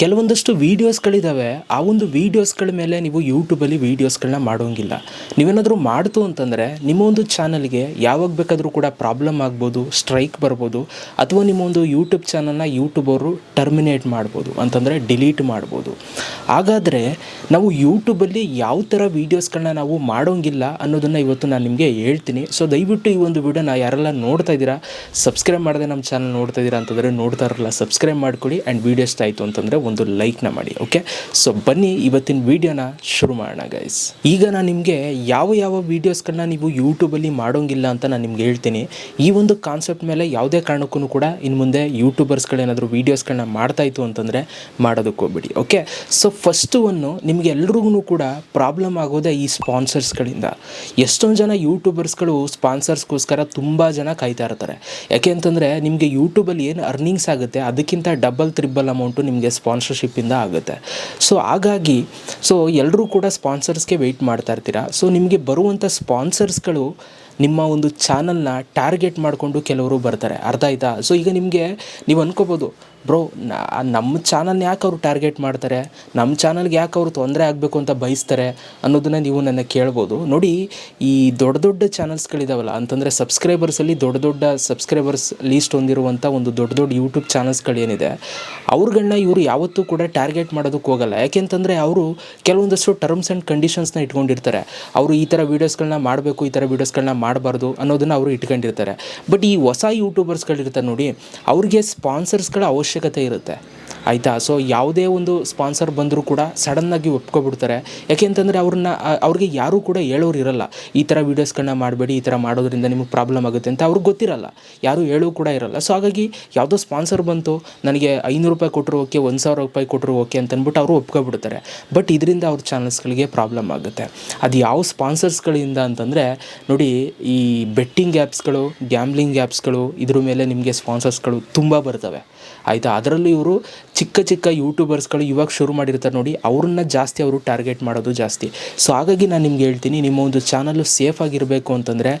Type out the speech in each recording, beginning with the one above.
ಕೆಲವೊಂದಷ್ಟು ವೀಡಿಯೋಸ್ಗಳಿದ್ದಾವೆ ಆ ಒಂದು ವೀಡಿಯೋಸ್ಗಳ ಮೇಲೆ ನೀವು ಯೂಟ್ಯೂಬಲ್ಲಿ ವೀಡಿಯೋಸ್ಗಳನ್ನ ಮಾಡೋಂಗಿಲ್ಲ. ನೀವೇನಾದರೂ ಮಾಡ್ತು ಅಂತಂದರೆ ನಿಮ್ಮ ಒಂದು ಚಾನಲ್ಗೆ ಯಾವಾಗ ಬೇಕಾದರೂ ಕೂಡ ಪ್ರಾಬ್ಲಮ್ ಆಗ್ಬೋದು ಸ್ಟ್ರೈಕ್ ಬರ್ಬೋದು, ಅಥವಾ ನಿಮ್ಮ ಒಂದು ಯೂಟ್ಯೂಬ್ ಚಾನಲ್ನ ಯೂಟ್ಯೂಬ್ ಅವರು ಟರ್ಮಿನೇಟ್ ಮಾಡ್ಬೋದು, ಅಂತಂದರೆ ಡಿಲೀಟ್ ಮಾಡ್ಬೋದು. ಹಾಗಾದರೆ ನಾವು ಯೂಟ್ಯೂಬಲ್ಲಿ ಯಾವ ಥರ ವೀಡಿಯೋಸ್ಗಳನ್ನ ನಾವು ಮಾಡೋಂಗಿಲ್ಲ ಅನ್ನೋದನ್ನು ಇವತ್ತು ನಾನು ನಿಮಗೆ ಹೇಳ್ತೀನಿ. ಸೊ ದಯವಿಟ್ಟು ಈ ಒಂದು ವಿಡಿಯೋನ ಯಾರೆಲ್ಲ ನೋಡ್ತಾ ಇದ್ದೀರಾ ಸಬ್ಸ್ಕ್ರೈಬ್ ಮಾಡದೆ ನಮ್ಮ ಚಾನಲ್ ನೋಡ್ತಾ ಇದ್ದೀರಾ ಅಂತಂದರೆ ನೋಡ್ತಾ ಇರಲ್ಲ. ಸಬ್ಸ್ಕ್ರೈಬ್ ಮಾಡ್ಕೊಳ್ಳಿ ಆ್ಯಂಡ್ ವೀಡಿಯೋ ಇಷ್ಟ ಆಯಿತು ಅಂತಂದರೆ ಒಂದು ಲೈಕ್ನ ಮಾಡಿ ಓಕೆ ಸೊ ಬನ್ನಿ, ಇವತ್ತಿನ ವೀಡಿಯೋನ ಶುರು ಮಾಡೋಣ ಗೈಸ್ ಈಗ ನಾನು ನಿಮಗೆ ಯಾವ ಯಾವ ವೀಡಿಯೋಸ್ಗಳನ್ನ ನೀವು ಯೂಟ್ಯೂಬಲ್ಲಿ ಮಾಡೋಂಗಿಲ್ಲ ಅಂತ ನಾನು ನಿಮ್ಗೆ ಹೇಳ್ತೀನಿ. ಈ ಒಂದು ಕಾನ್ಸೆಪ್ಟ್ ಮೇಲೆ ಯಾವುದೇ ಕಾರಣಕ್ಕೂ ಕೂಡ ಇನ್ನು ಮುಂದೆ ಯೂಟ್ಯೂಬರ್ಸ್ಗಳೇನಾದರೂ ವೀಡಿಯೋಸ್ಗಳನ್ನ ಮಾಡ್ತಾ ಇತ್ತು ಅಂತಂದರೆ ಮಾಡೋದಕ್ಕೆ ಹೋಗ್ಬಿಡಿ ಓಕೆ ಸೊ ಫಸ್ಟು ಒಂದು ನಿಮಗೆ ಎಲ್ರಿಗೂ ಕೂಡ ಪ್ರಾಬ್ಲಮ್ ಆಗೋದೇ ಈ ಸ್ಪಾನ್ಸರ್ಸ್ಗಳಿಂದ ಎಷ್ಟೊಂದು ಜನ ಯೂಟ್ಯೂಬರ್ಸ್ಗಳು ಸ್ಪಾನ್ಸರ್ಸ್ಗೋಸ್ಕರ ತುಂಬ ಜನ ಕಾಯ್ತಾ ಇರ್ತಾರೆ. ಯಾಕೆ ಅಂತಂದರೆ ನಿಮಗೆ ಯೂಟ್ಯೂಬಲ್ಲಿ ಏನು ಅರ್ನಿಂಗ್ಸ್ ಆಗುತ್ತೆ, ಅದಕ್ಕಿಂತ ಡಬಲ್ ತ್ರಿಬಲ್ ಅಮೌಂಟು ನಿಮಗೆ ಸ್ಪಾನ್ಸರ್ಶಿಪ್ಪಿಂದ ಆಗುತ್ತೆ. ಸೊ ಹಾಗಾಗಿ ಸೊ ಎಲ್ಲರೂ ಕೂಡ ಸ್ಪಾನ್ಸರ್ಸ್ಗೆ ವೆಯ್ಟ್ ಮಾಡ್ತಾ ಇರ್ತೀರಾ? ಸೊ ನಿಮಗೆ ಬರುವಂಥ ಸ್ಪಾನ್ಸರ್ಸ್ಗಳು ನಿಮ್ಮ ಒಂದು ಚಾನಲ್ನ ಟಾರ್ಗೆಟ್ ಮಾಡಿಕೊಂಡು ಕೆಲವರು ಬರ್ತಾರೆ. ಅರ್ಧ ಆಯ್ತಾ ಸೊ ಈಗ ನಿಮಗೆ, ನೀವು ಅನ್ಕೋಬೋದು ಬ್ರೋ ನಮ್ಮ ಚಾನಲ್ನ ಯಾಕೆ ಅವರು ಟಾರ್ಗೆಟ್ ಮಾಡ್ತಾರೆ? ನಮ್ಮ ಚಾನಲ್ಗೆ ಯಾಕೆ ಅವರು ತೊಂದರೆ ಆಗಬೇಕು ಅಂತ ಬಯಸ್ತಾರೆ ಅನ್ನೋದನ್ನು ನೀವು ನನ್ನ ಕೇಳ್ಬೋದು. ನೋಡಿ, ಈ ದೊಡ್ಡ ದೊಡ್ಡ ಚಾನಲ್ಸ್ಗಳಿದಾವಲ್ಲ, ಅಂತಂದರೆ ಸಬ್ಸ್ಕ್ರೈಬರ್ಸಲ್ಲಿ ದೊಡ್ಡ ದೊಡ್ಡ ಸಬ್ಸ್ಕ್ರೈಬರ್ಸ್ ಲೀಸ್ಟ್ ಹೊಂದಿರುವಂಥ ಒಂದು ದೊಡ್ಡ ದೊಡ್ಡ ಯೂಟ್ಯೂಬ್ ಚಾನಲ್ಸ್ಗಳೇನಿದೆ ಅವ್ರುಗಳನ್ನ ಇವರು ಯಾವತ್ತೂ ಕೂಡ ಟಾರ್ಗೆಟ್ ಮಾಡೋದಕ್ಕೆ ಹೋಗಲ್ಲ. ಯಾಕೆಂತಂದರೆ ಅವರು ಕೆಲವೊಂದಷ್ಟು ಟರ್ಮ್ಸ್ ಆ್ಯಂಡ್ ಕಂಡೀಷನ್ಸ್ನ ಇಟ್ಕೊಂಡಿರ್ತಾರೆ. ಅವರು ಈ ಥರ ವೀಡಿಯೋಸ್ಗಳನ್ನ ಮಾಡಬೇಕು, ಈ ಥರ ವೀಡಿಯೋಸ್ಗಳನ್ನ ಮಾಡಬಾರ್ದು ಅನ್ನೋದನ್ನು ಅವರು ಇಟ್ಕೊಂಡಿರ್ತಾರೆ. ಬಟ್ ಈ ಹೊಸ ಯೂಟ್ಯೂಬರ್ಸ್ಗಳಿರ್ತಾರೆ ನೋಡಿ, ಅವ್ರಿಗೆ ಸ್ಪಾನ್ಸರ್ಸ್ಗಳ ಅವಶ್ಯಕತೆ ಇರುತ್ತೆ. ಆಯಿತಾ? ಸೊ ಯಾವುದೇ ಒಂದು ಸ್ಪಾನ್ಸರ್ ಬಂದರೂ ಕೂಡ ಸಡನ್ನಾಗಿ ಒಪ್ಕೊಬಿಡ್ತಾರೆ. ಯಾಕೆಂತಂದರೆ ಅವ್ರನ್ನ ಆ- ಅವ್ರಿಗೆ ಯಾರೂ ಕೂಡ ಹೇಳೋರು ಇರಲ್ಲ. ಈ ಥರ ವೀಡಿಯೋಸ್ಗಳನ್ನ ಮಾಡಬೇಡಿ, ಈ ಥರ ಮಾಡೋದ್ರಿಂದ ನಿಮಗೆ ಪ್ರಾಬ್ಲಮ್ ಆಗುತ್ತೆ ಅಂತ ಅವ್ರಿಗೆ ಗೊತ್ತಿರಲ್ಲ. ಯಾರೂ ಹೇಳೋ ಕೂಡ ಇರಲ್ಲ. ಸೊ ಹಾಗಾಗಿ ಯಾವುದೋ ಸ್ಪಾನ್ಸರ್ ಬಂತು, ನನಗೆ ಐನೂರು ರೂಪಾಯಿ ಕೊಟ್ಟರು ಓಕೆ, ಒಂದು ಸಾವಿರ ರೂಪಾಯಿ ಕೊಟ್ಟರು ಓಕೆ ಅಂತಂದ್ಬಿಟ್ಟು ಅವರು ಒಪ್ಕೊಬಿಡ್ತಾರೆ. ಬಟ್ ಇದರಿಂದ ಅವ್ರ ಚಾನಲ್ಸ್ಗಳಿಗೆ ಪ್ರಾಬ್ಲಮ್ ಆಗುತ್ತೆ. ಅದು ಯಾವ ಸ್ಪಾನ್ಸರ್ಸ್ಗಳಿಂದ ಅಂತಂದರೆ, ನೋಡಿ ಈ ಬೆಟ್ಟಿಂಗ್ ಆ್ಯಪ್ಸ್ಗಳು ಗ್ಯಾಮ್ಲಿಂಗ್ ಆ್ಯಪ್ಸ್ಗಳು ಇದ್ರ ಮೇಲೆ ನಿಮಗೆ ಸ್ಪಾನ್ಸರ್ಸ್ಗಳು ತುಂಬ ಬರ್ತವೆ. ಆಯಿತಾ? ಅದರಲ್ಲೂ ಇವರು ಚಿಕ್ಕ ಚಿಕ್ಕ ಯೂಟ್ಯೂಬರ್ಸ್ಗಳು ಇವಾಗ ಶುರು ಮಾಡಿರ್ತಾರೆ ನೋಡಿ, ಅವ್ರನ್ನ ಜಾಸ್ತಿ ಅವರು ಟಾರ್ಗೆಟ್ ಮಾಡೋದು ಜಾಸ್ತಿ. ಸೊ ಹಾಗಾಗಿ ನಾನು ನಿಮ್ಗೆ ಹೇಳ್ತೀನಿ, ನಿಮ್ಮ ಒಂದು ಚಾನಲ್ಲು ಸೇಫ್ ಆಗಿರಬೇಕು ಅಂತಂದರೆ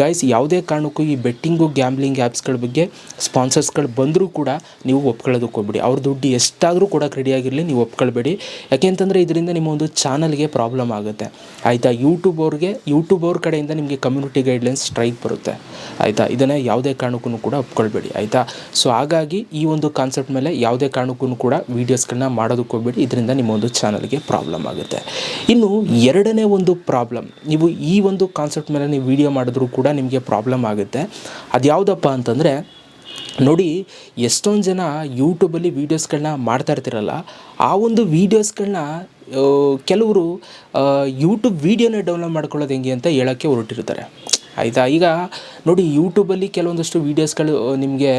ಗೈಸ್ ಯಾವುದೇ ಕಾರಣಕ್ಕೂ ಈ ಬೆಟ್ಟಿಂಗು ಗ್ಯಾಮ್ಲಿಂಗ್ ಆ್ಯಪ್ಸ್ಗಳ ಬಗ್ಗೆ ಸ್ಪಾನ್ಸರ್ಸ್ಗಳು ಬಂದರೂ ಕೂಡ ನೀವು ಒಪ್ಕೊಳ್ಳೋದಕ್ಕೆ ಹೋಗ್ಬಿಡಿ. ಅವ್ರ ದುಡ್ಡು ಎಷ್ಟಾದರೂ ಕೊಡೋಕೆ ರೆಡಿಯಾಗಿರಲಿ ನೀವು ಒಪ್ಕೊಳ್ಬೇಡಿ. ಯಾಕೆಂತಂದರೆ ಇದರಿಂದ ನಿಮ್ಮ ಒಂದು ಚಾನಲ್ಗೆ ಪ್ರಾಬ್ಲಮ್ ಆಗುತ್ತೆ. ಆಯಿತಾ? ಯೂಟ್ಯೂಬ್ ಅವ್ರಿಗೆ ಯೂಟ್ಯೂಬ್ ಅವ್ರ ಕಡೆಯಿಂದ ನಿಮಗೆ ಕಮ್ಯುನಿಟಿ ಗೈಡ್ಲೈನ್ಸ್ ಸ್ಟ್ರೈಕ್ ಬರುತ್ತೆ. ಆಯಿತಾ? ಇದನ್ನು ಯಾವುದೇ ಕಾರಣಕ್ಕೂ ಕೂಡ ಒಪ್ಕೊಳ್ಬೇಡಿ. ಆಯಿತಾ? ಸೊ ಹಾಗಾಗಿ ಈ ಒಂದು ಕಾನ್ಸೆಪ್ಟ್ ಮೇಲೆ ಯಾವುದೇ ಕಾರಣಕ್ಕೂ ಕೂಡ ವೀಡಿಯೋಸ್ಗಳನ್ನ ಮಾಡೋದಕ್ಕೆ ಹೋಗ್ಬೇಡಿ. ಇದರಿಂದ ನಿಮ್ಮ ಒಂದು ಚಾನಲ್ಗೆ ಪ್ರಾಬ್ಲಮ್ ಆಗುತ್ತೆ. ಇನ್ನು ಎರಡನೇ ಒಂದು ಪ್ರಾಬ್ಲಮ್ ನೀವು ಈ ಒಂದು ಕಾನ್ಸೆಪ್ಟ್ ಮೇಲೆ ನೀವು ವೀಡಿಯೋ ಮಾಡಿದ್ರೂ ಕೂಡ ನಿಮಗೆ ಪ್ರಾಬ್ಲಮ್ ಆಗುತ್ತೆ. ಅದು ಯಾವುದಪ್ಪ ಅಂತಂದರೆ, ನೋಡಿ, ಎಷ್ಟೊಂದು ಜನ ಯೂಟ್ಯೂಬಲ್ಲಿ ವೀಡಿಯೋಸ್ಗಳನ್ನ ಮಾಡ್ತಾ ಇರ್ತಿರಲ್ಲ, ಆ ಒಂದು ವೀಡಿಯೋಸ್ಗಳನ್ನ ಕೆಲವರು ಯೂಟ್ಯೂಬ್ ವೀಡಿಯೋನೇ ಡೌನ್ಲೋಡ್ ಮಾಡ್ಕೊಳ್ಳೋದು ಹೆಂಗೆ ಅಂತ ಹೇಳೋಕ್ಕೆ ಹೊರಟಿರ್ತಾರೆ. ಆಯಿತಾ? ಈಗ ನೋಡಿ ಯೂಟ್ಯೂಬಲ್ಲಿ ಕೆಲವೊಂದಷ್ಟು ವೀಡಿಯೋಸ್ಗಳು ನಿಮಗೆ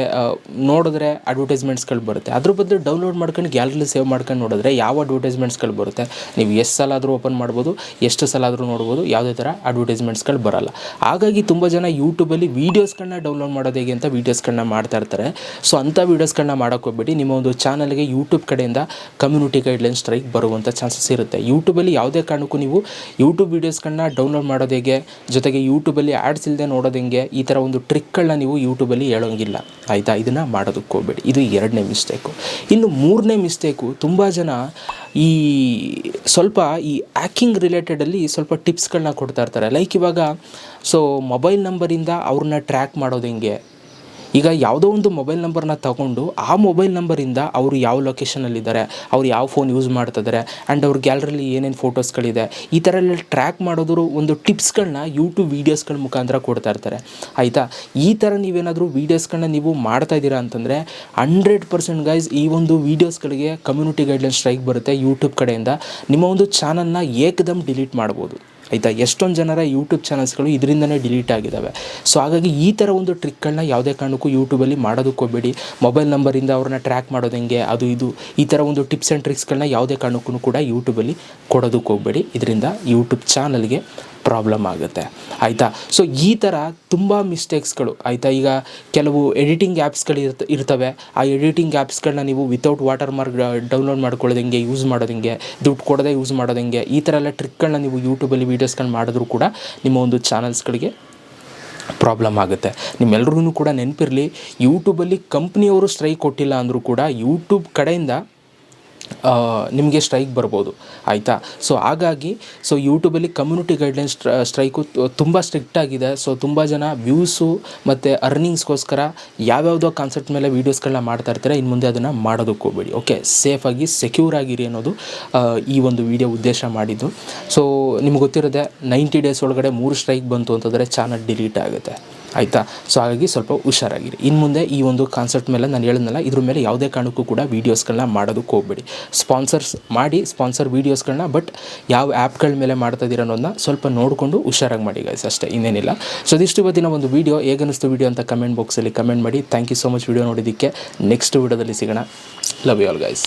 ನೋಡಿದ್ರೆ ಅಡ್ವರ್ಟೈಸ್ಮೆಂಟ್ಸ್ಗಳು ಬರುತ್ತೆ. ಅದ್ರ ಬದಲು ಡೌನ್ಲೋಡ್ ಮಾಡ್ಕೊಂಡು ಗ್ಯಾಲರಿಲಿ ಸೇವ್ ಮಾಡ್ಕೊಂಡು ನೋಡಿದ್ರೆ ಯಾವ ಅಡ್ವರ್ಟೈಸ್ಮೆಂಟ್ಸ್ಗಳು ಬರುತ್ತೆ? ನೀವು ಎಷ್ಟು ಸಲ ಆದರೂ ಓಪನ್ ಮಾಡ್ಬೋದು, ಎಷ್ಟು ಸಲ ಆದರೂ ನೋಡ್ಬೋದು, ಯಾವುದೇ ಥರ ಅಡ್ವರ್ಟೈಸ್ಮೆಂಟ್ಸ್ಗಳು ಬರಲ್ಲ. ಹಾಗಾಗಿ ತುಂಬ ಜನ ಯೂಟ್ಯೂಬಲ್ಲಿ ವೀಡಿಯೋಸ್ಗಳನ್ನ ಡೌನ್ಲೋಡ್ ಮಾಡೋದು ಹೇಗೆ ಅಂತ ವೀಡಿಯೋಸ್ಗಳನ್ನ ಮಾಡ್ತಾ ಇರ್ತಾರೆ. ಸೊ ಅಂಥ ವೀಡಿಯೋಸ್ಗಳನ್ನ ಮಾಡೋಕ್ಕೆ ಹೋಗ್ಬಿಟ್ಟು ನಿಮ್ಮ ಒಂದು ಚಾನಲ್ಗೆ ಯೂಟ್ಯೂಬ್ ಕಡೆಯಿಂದ ಕಮ್ಯುನಿಟಿ ಗೈಡ್ಲೈನ್ಸ್ ಸ್ಟ್ರೈಕ್ ಬರುವಂಥ ಚಾನ್ಸಸ್ ಇರುತ್ತೆ. ಯೂಟ್ಯೂಬಲ್ಲಿ ಯಾವುದೇ ಕಾರಣಕ್ಕೂ ನೀವು ಯೂಟ್ಯೂಬ್ ವೀಡಿಯೋಸ್ಗಳನ್ನ ಡೌನ್ಲೋಡ್ ಮಾಡೋದು ಹೇಗೆ? ಜೊತೆಗೆ ಯೂಟ್ಯೂಬಲ್ಲಿ ಆ್ಯಡ್ಸ್ ಇಲ್ಲದೆ ನೋಡೋದು ಹೆಂಗೆ? ಈ ಥರ ಒಂದು ಟ್ರಿಕ್ಗಳನ್ನ ನೀವು ಯೂಟ್ಯೂಬಲ್ಲಿ ಹೇಳೋಂಗಿಲ್ಲ. ಆಯಿತಾ? ಇದನ್ನು ಮಾಡೋದಕ್ಕೆ ಹೋಗಬೇಡಿ. ಇದು ಎರಡನೇ ಮಿಸ್ಟೇಕು ಇನ್ನು ಮೂರನೇ ಮಿಸ್ಟೇಕು ತುಂಬ ಜನ ಈ ಸ್ವಲ್ಪ ಈ ಆ್ಯಕಿಂಗ್ ರಿಲೇಟೆಡಲ್ಲಿ ಸ್ವಲ್ಪ ಟಿಪ್ಸ್ಗಳನ್ನ ಕೊಡ್ತಾ ಇರ್ತಾರೆ. ಲೈಕ್ ಇವಾಗ ಸೊ ಮೊಬೈಲ್ ನಂಬರಿಂದ ಅವ್ರನ್ನ ಟ್ರ್ಯಾಕ್ ಮಾಡೋದು ಹೆಂಗೆ? ಈಗ ಯಾವುದೋ ಒಂದು ಮೊಬೈಲ್ ನಂಬರ್ನ ತಗೊಂಡು ಆ ಮೊಬೈಲ್ ನಂಬರಿಂದ ಅವರು ಯಾವ ಲೊಕೇಶನಲ್ಲಿದ್ದಾರೆ ಅವ್ರು ಯಾವ ಫೋನ್ ಯೂಸ್ ಮಾಡ್ತಿದ್ದಾರೆ ಆ್ಯಂಡ್ ಅವ್ರ ಗ್ಯಾಲರಿಲಿ ಏನೇನು ಫೋಟೋಸ್ಗಳಿದೆ ಈ ಥರ ಎಲ್ಲ ಟ್ರ್ಯಾಕ್ ಮಾಡೋದ್ರ ಒಂದು ಟಿಪ್ಸ್ಗಳನ್ನ ಯೂಟ್ಯೂಬ್ ವೀಡಿಯೋಸ್ಗಳ ಮುಖಾಂತರ ಕೊಡ್ತಾ ಇರ್ತಾರೆ. ಆಯಿತಾ? ಈ ಥರ ನೀವೇನಾದರೂ ವೀಡಿಯೋಸ್ಗಳನ್ನ ನೀವು ಮಾಡ್ತಾ ಇದ್ದೀರಾ ಅಂತಂದರೆ ಹಂಡ್ರೆಡ್ ಪರ್ಸೆಂಟ್ ಗೈಸ್ ಈ ಒಂದು ವೀಡಿಯೋಸ್ಗಳಿಗೆ ಕಮ್ಯುನಿಟಿ ಗೈಡ್ಲೈನ್ ಸ್ಟ್ರೈಕ್ ಬರುತ್ತೆ ಯೂಟ್ಯೂಬ್ ಕಡೆಯಿಂದ. ನಿಮ್ಮ ಒಂದು ಚಾನಲ್ನ ಏಕದಮ್ ಡಿಲೀಟ್ ಮಾಡ್ಬೋದು. ಆಯಿತಾ? ಎಷ್ಟೊಂದು ಜನರ ಯೂಟ್ಯೂಬ್ ಚಾನಲ್ಸ್ಗಳು ಇದರಿಂದನೇ ಡಿಲೀಟ್ ಆಗಿದ್ದಾವೆ ಸೊ ಹಾಗಾಗಿ ಈ ಥರ ಒಂದು ಟ್ರಿಕ್ಗಳನ್ನ ಯಾವುದೇ ಕಾರಣಕ್ಕೂ ಯೂಟ್ಯೂಬಲ್ಲಿ ಮಾಡೋದಕ್ಕೆ ಹೋಗಬೇಡಿ. ಮೊಬೈಲ್ ನಂಬರಿಂದ ಅವ್ರನ್ನ ಟ್ರ್ಯಾಕ್ ಮಾಡೋದು ಹೆಂಗೆ, ಅದು ಇದು, ಈ ಥರ ಒಂದು ಟಿಪ್ಸ್ ಆ್ಯಂಡ್ ಟ್ರಿಕ್ಸ್ಗಳನ್ನ ಯಾವುದೇ ಕಾರಣಕ್ಕೂ ಕೂಡ ಯೂಟ್ಯೂಬಲ್ಲಿ ಕೊಡೋದಕ್ಕೆ ಹೋಗಬೇಡಿ. ಇದರಿಂದ ಯೂಟ್ಯೂಬ್ ಚಾನಲ್ಗೆ ಪ್ರಾಬ್ಲಮ್ ಆಗುತ್ತೆ, ಆಯಿತಾ? ಸೊ ಈ ಥರ ತುಂಬ ಮಿಸ್ಟೇಕ್ಸ್ಗಳು ಆಯಿತಾ? ಈಗ ಕೆಲವು ಎಡಿಟಿಂಗ್ ಆ್ಯಪ್ಸ್ಗಳು ಇರ್ತ, ಇರ್ತವೆ. ಆ ಎಡಿಟಿಂಗ್ ಆ್ಯಪ್ಸ್ಗಳನ್ನ ನೀವು ವಿತೌಟ್ ವಾಟರ್ ಮಾರ್ಕ್ ಡೌನ್ಲೋಡ್ ಮಾಡ್ಕೊಳ್ಳೋದು ಹೆಂಗೆ ಯೂಸ್ ಮಾಡೋದು ಹೆಂಗೆ, ದುಡ್ಡು ಕೊಡದೆ ಯೂಸ್ ಮಾಡೋದು ಹೆಂಗೆ, ಈ ಥರ ಎಲ್ಲ ಟ್ರಿಕ್ಗಳನ್ನ ನೀವು ಯೂಟ್ಯೂಬಲ್ಲಿ ವೀಡಿಯೋಸ್ಗಳನ್ನ ಮಾಡಿದ್ರೂ ಕೂಡ ನಿಮ್ಮ ಒಂದು ಚಾನಲ್ಸ್ಗಳಿಗೆ ಪ್ರಾಬ್ಲಮ್ ಆಗುತ್ತೆ. ನಿಮ್ಮೆಲ್ರಿಗೂ ಕೂಡ ನೆನಪಿರಲಿ ಯೂಟ್ಯೂಬಲ್ಲಿ ಕಂಪ್ನಿಯವರು ಸ್ಟ್ರೈಕ್ ಕೊಟ್ಟಿಲ್ಲ ಅಂದರೂ ಕೂಡ ಯೂಟ್ಯೂಬ್ ಕಡೆಯಿಂದ ನಿಮಗೆ ಸ್ಟ್ರೈಕ್ ಬರ್ಬೋದು, ಆಯಿತಾ? ಸೊ ಹಾಗಾಗಿ ಸೊ ಯೂಟ್ಯೂಬಲ್ಲಿ ಕಮ್ಯುನಿಟಿ ಗೈಡ್ಲೈನ್ ಸ್ಟ್ರೈಕು ತುಂಬ ಸ್ಟ್ರಿಕ್ಟ್ ಆಗಿದೆ. ಸೊ ತುಂಬ ಜನ ವ್ಯೂಸು ಮತ್ತು ಅರ್ನಿಂಗ್ಸ್ಗೋಸ್ಕರ ಯಾವ್ಯಾವುದೋ ಕಾನ್ಸೆಪ್ಟ್ ಮೇಲೆ ವೀಡಿಯೋಸ್ಗಳನ್ನ ಮಾಡ್ತಾ ಇರ್ತಾರೆ. ಇನ್ನು ಮುಂದೆ ಅದನ್ನು ಮಾಡೋದಕ್ಕೆ ಹೋಗ್ಬೇಡಿ. ಓಕೆ ಸೇಫಾಗಿ ಸೆಕ್ಯೂರ್ ಆಗಿರಿ ಅನ್ನೋದು ಈ ಒಂದು ವಿಡಿಯೋ ಉದ್ದೇಶ ಮಾಡಿದ್ದು. ಸೊ ನಿಮ್ಗೆ ಗೊತ್ತಿರೋದೆ ನೈಂಟಿ ಡೇಸ್ ಒಳಗಡೆ ಮೂರು ಸ್ಟ್ರೈಕ್ ಬಂತು ಅಂತಂದರೆ ಚಾನಲ್ ಡಿಲೀಟ್ ಆಗುತ್ತೆ. ಆಯಿತಾ? ಸೊ ಹಾಗಾಗಿ ಸ್ವಲ್ಪ ಹುಷಾರಾಗಿರಿ. ಇನ್ನು ಮುಂದೆ ಈ ಒಂದು ಕಾನ್ಸೆಪ್ಟ್ ಮೇಲೆ ನಾನು ಹೇಳಿದ್ನಲ್ಲ ಇದ್ರ ಮೇಲೆ ಯಾವುದೇ ಕಾರಣಕ್ಕೂ ಕೂಡ ವೀಡಿಯೋಸ್ಗಳನ್ನ ಮಾಡೋದಕ್ಕೆ ಹೋಗ್ಬೇಡಿ. ಸ್ಪಾನ್ಸರ್ಸ್ ಮಾಡಿ ಸ್ಪಾನ್ಸರ್ ವೀಡಿಯೋಸ್ಗಳನ್ನ ಬಟ್ ಯಾವ ಆ್ಯಪ್ಗಳ ಮೇಲೆ ಮಾಡ್ತಾ ಇದ್ದೀರ ಅನ್ನೋದನ್ನ ಸ್ವಲ್ಪ ನೋಡಿಕೊಂಡು ಹುಷಾರಾಗಿ ಮಾಡಿ ಗೈಸ್ ಅಷ್ಟೇ, ಇನ್ನೇನಿಲ್ಲ. ಸೊ ಇದಿಷ್ಟು ಇವತ್ತಿನ ಒಂದು ವೀಡಿಯೋ ಹೇಗನ್ನಿಸ್ತು ವೀಡಿಯೋ ಅಂತ ಕಮೆಂಟ್ ಬಾಕ್ಸಲ್ಲಿ ಕಮೆಂಟ್ ಮಾಡಿ. Thank you so much video ನೋಡಿದ್ದಕ್ಕೆ ನೆಕ್ಸ್ಟ್ ವೀಡಿಯೋದಲ್ಲಿ ಸಿಗೋಣ. Love you all guys